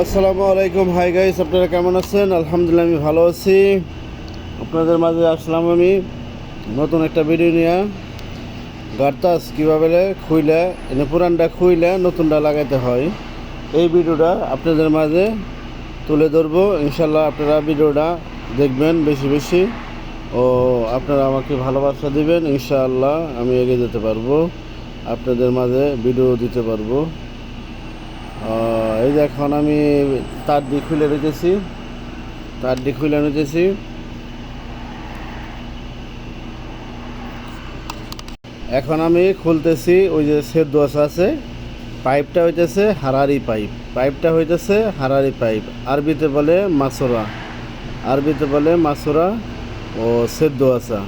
আসসালামু আলাইকুম। Hi guys আপনারা কেমন আছেন? আলহামদুলিল্লাহ, আমি ভালো আছি। আপনাদের মাঝে আসলাম আমি নতুন একটা ভিডিও নিয়ে। গার্তাস কীভাবে খুইলে, এনে পুরানটা খুইলে নতুনটা লাগাইতে হয়। এই ভিডিওটা আপনাদের মাঝে তুলে ধরবো। ইনশাল্লাহ আপনারা ভিডিওটা দেখবেন বেশি বেশি। ও, আপনারা আমাকে ভালোবাসা দিবেন। ইনশাআল্লাহ আমি এগিয়ে যেতে পারব। আপনাদের মাঝে ভিডিও দিতে পারব। এই যে এখন আমি তার দি খুলে রেখেছি, তার দি খুলে রেখেছি। এখন আমি খুলতেছি, ওই যে সেট দোষ আছে, পাইপটা হইতেছে হারারি পাইপ। পাইপটা হইতেছে হারারি পাইপ। আরবিতে বলে মাসোরা আরবিতে বলে মাসোরা ও সেদ্ধ আসা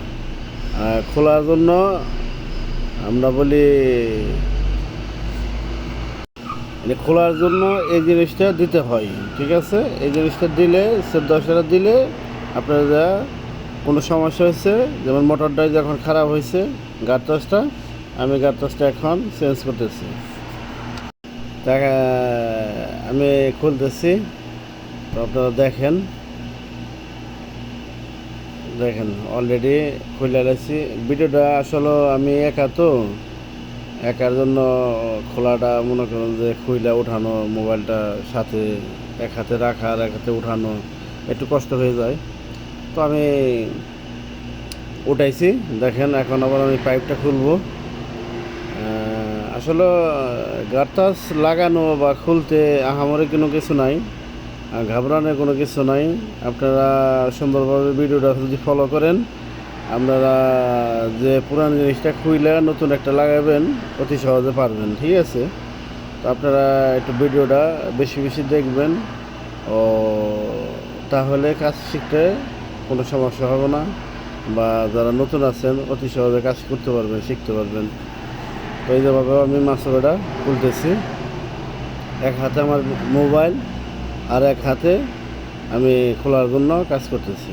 খোলার জন্য আমরা বলি মানে খোলার জন্য এই জিনিসটা দিতে হয়, ঠিক আছে? এই জিনিসটা দিলে সেদ্ধ আসাটা দিলে আপনার যা কোনো সমস্যা হয়েছে, যেমন মোটরটা যখন খারাপ হয়েছে গার্তাসটা আমি গার্তাসটা এখন চেঞ্জ করতেছি। তা, আমি খুলতেছি আপনারা দেখেন। দেখেন অলরেডি খুলে গেছি ভিডিওটা আসলে আমি একা তো। একার জন্য খোলাটা মনে করেন যে খুইলা উঠানো মোবাইলটা সাথে এক হাতে রাখা আর এক হাতে উঠানো, একটু কষ্ট হয়ে যায়। তো আমি উঠাইছি। দেখেন, এখন আবার আমি পাইপটা খুলবো। আসলে, গার্তাস লাগানো বা খুলতে আহামরি কোনো কিছু নাই ঘাবড়ানোর কোনো কিছু নাই। আপনারা সুন্দরভাবে ভিডিওটা যদি ফলো করেন আপনারা যে পুরান জিনিসটা খুইলে নতুন একটা লাগাবেন, অতি সহজে পারবেন, ঠিক আছে? তো আপনারা একটু ভিডিওটা বেশি বেশি দেখবেন ও তাহলে কাজ শিখতে কোনো সমস্যা হবে না বা যারা নতুন আছেন অতি সহজে কাজ করতে পারবেন, শিখতে পারবেন। তো এই যেভাবে আমি মাছটা খুলতেছি। এক হাতে আমার মোবাইল আর এক হাতে আমি খোলার জন্য কাজ করতেছি।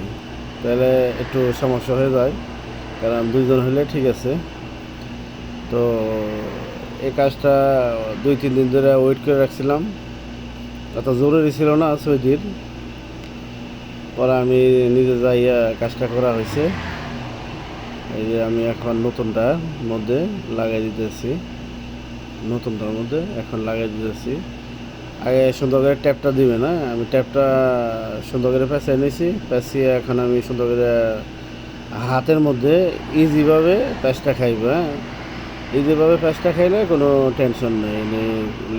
তাহলে একটু সমস্যা হয়ে যায়। কারণ দুইজন হলে ঠিক আছে। তো এই কাজটা দুই, তিন দিন ধরে ওয়েট করে রাখছিলাম। এত জরুরি ছিল না সৈদির পরে আমি নিজে যাইয়া কাজটা করা হয়েছে। এই যে আমি এখন নতুনটার মধ্যে লাগাই দিতেছি। নতুনটার মধ্যে এখন লাগাই দিতেছি। আগে সুন্দর করে ট্যাপটা দিবে না? আমি ট্যাপটা সুন্দর করে পেঁচাই নিয়েছি। পেঁচিয়ে এখন আমি সুন্দর করে হাতের মধ্যে ইজিভাবে প্যাঁচটা খাইবে হ্যাঁ? ইজিভাবে প্যাঁচটা খাইলে কোনো টেনশন নেই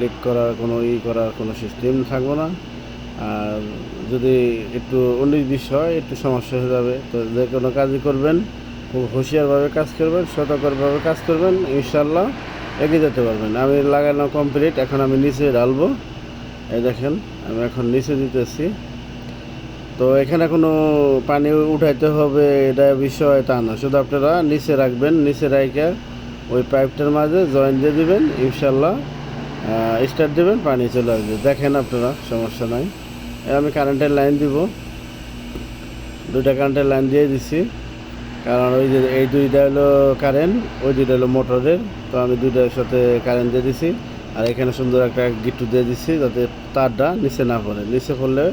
লিক করার কোনো ই করার কোনো সিস্টেম থাকব না। আর যদি একটু বিশ হয়, একটু সমস্যা হয়ে যাবে। তো যে কোনো কাজই করবেন খুব হুঁশিয়ারভাবে কাজ করবেন, সতর্কভাবে কাজ করবেন ইনশাল্লাহ এগিয়ে যেতে পারবেন। আমি লাগানো কমপ্লিট এখন আমি নিচে ঢালবো। এই দেখেন, আমি এখন নিচে দিতেছি। তো এখানে কোনো পানি উঠাইতে হবে, এটা বিষয় তা না। শুধু আপনারা নিচে রাখবেন, নিচে রাখে ওই পাইপটার মাঝে জয়েন দিয়ে দেবেন, ইনশাল্লাহ স্টার্ট দেবেন, পানি চলে আসবে। দেখেন আপনারা, সমস্যা নাই। আমি কারেন্টের লাইন দিব। দুইটা কারেন্টের লাইন দিয়ে দিছি। কারণ ওই যে, এই দুইটা হলো কারেন্ট ওই দুইটা হলো মোটরের তো আমি দুইটার সাথে কারেন্ট দিয়ে দিছি। আর এখানে সুন্দর একটা গিট্টু দিয়ে দিচ্ছি যাতে তারটা নিচে না পড়ে। নিচে পড়লে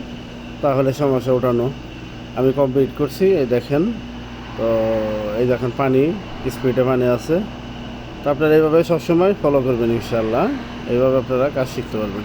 তাহলে সমস্যা ওঠানো। আমি কমপ্লিট করছি, এই দেখেন। তো এই দেখেন পানি স্পিডে পানি আছে। তো আপনারা এইভাবে সবসময় ফলো করবেন ইনশাল্লাহ এইভাবে আপনারা কাজ শিখতে পারবেন।